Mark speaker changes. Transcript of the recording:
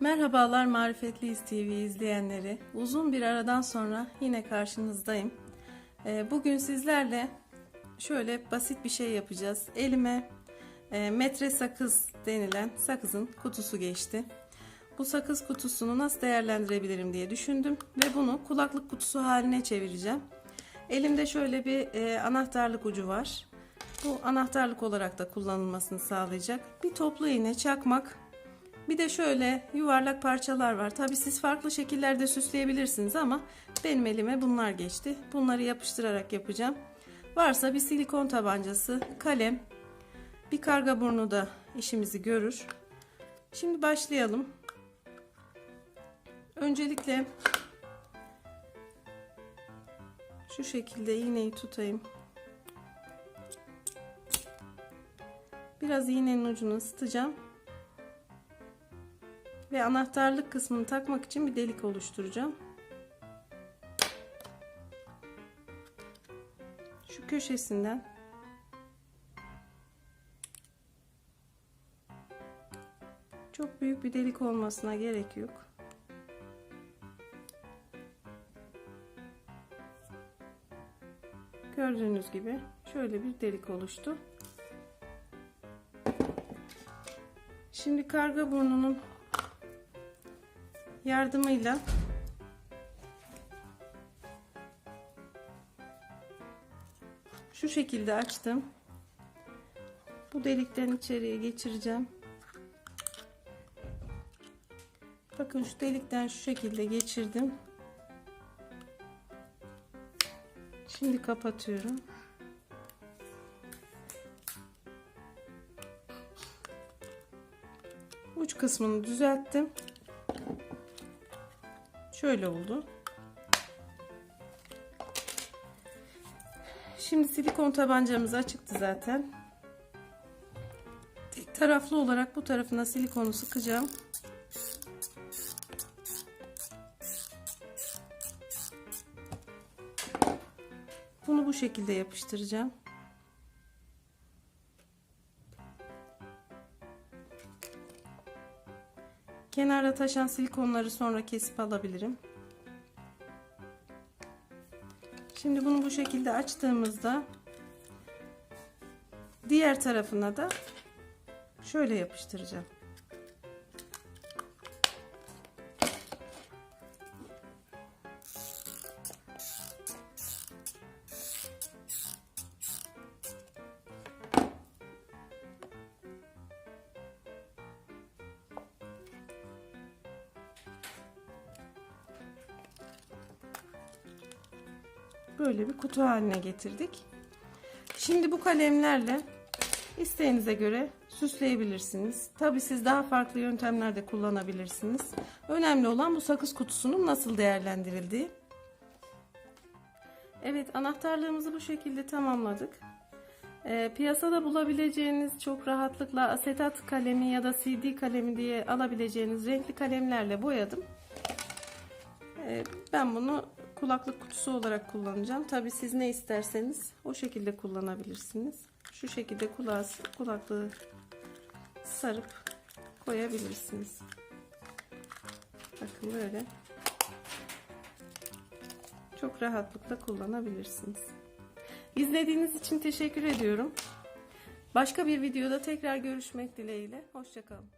Speaker 1: Merhabalar Marifetliyiz TV izleyenleri. Uzun bir aradan sonra yine karşınızdayım. Ee, Bugün sizlerle şöyle basit bir şey yapacağız. Elime e, metre sakız denilen sakızın kutusu geçti. Bu sakız kutusunu nasıl değerlendirebilirim diye düşündüm ve bunu kulaklık kutusu haline çevireceğim. Elimde şöyle bir e, anahtarlık ucu var. Bu anahtarlık olarak da kullanılmasını sağlayacak. Bir toplu iğne, çakmak, bir de şöyle yuvarlak parçalar var. Tabi siz farklı şekillerde süsleyebilirsiniz ama benim elime bunlar geçti. Bunları yapıştırarak yapacağım. Varsa bir silikon tabancası, kalem, bir karga burnu da işimizi görür. Şimdi başlayalım. Öncelikle şu şekilde iğneyi tutayım. Biraz iğnenin ucunu ısıtacağım ve anahtarlık kısmını takmak için bir delik oluşturacağım. Şu köşesinden çok büyük bir delik olmasına gerek yok. Gördüğünüz gibi şöyle bir delik oluştu. Şimdi karga burnunun yardımıyla şu şekilde açtım. Bu delikten içeriye geçireceğim. Bakın şu delikten şu şekilde geçirdim. Şimdi kapatıyorum. Uç kısmını düzelttim. Şöyle oldu. Şimdi silikon tabancamız açıktı zaten. Tek taraflı olarak bu tarafına silikonu sıkacağım. Bunu bu şekilde yapıştıracağım. Kenarda taşan silikonları sonra kesip alabilirim. Şimdi bunu bu şekilde açtığımızda diğer tarafına da şöyle yapıştıracağım. Böyle bir kutu haline getirdik. Şimdi bu kalemlerle isteğinize göre süsleyebilirsiniz. Tabi siz daha farklı yöntemlerde kullanabilirsiniz. Önemli olan bu sakız kutusunun nasıl değerlendirildiği. Evet anahtarlığımızı bu şekilde tamamladık. E, piyasada bulabileceğiniz çok rahatlıkla asetat kalemi ya da CD kalemi diye alabileceğiniz renkli kalemlerle boyadım. E, ben bunu kulaklık kutusu olarak kullanacağım. Tabi siz ne isterseniz o şekilde kullanabilirsiniz. Şu şekilde kulağı, kulaklığı sarıp koyabilirsiniz. Bakın böyle. Çok rahatlıkla kullanabilirsiniz. İzlediğiniz için teşekkür ediyorum. Başka bir videoda tekrar görüşmek dileğiyle. Hoşçakalın.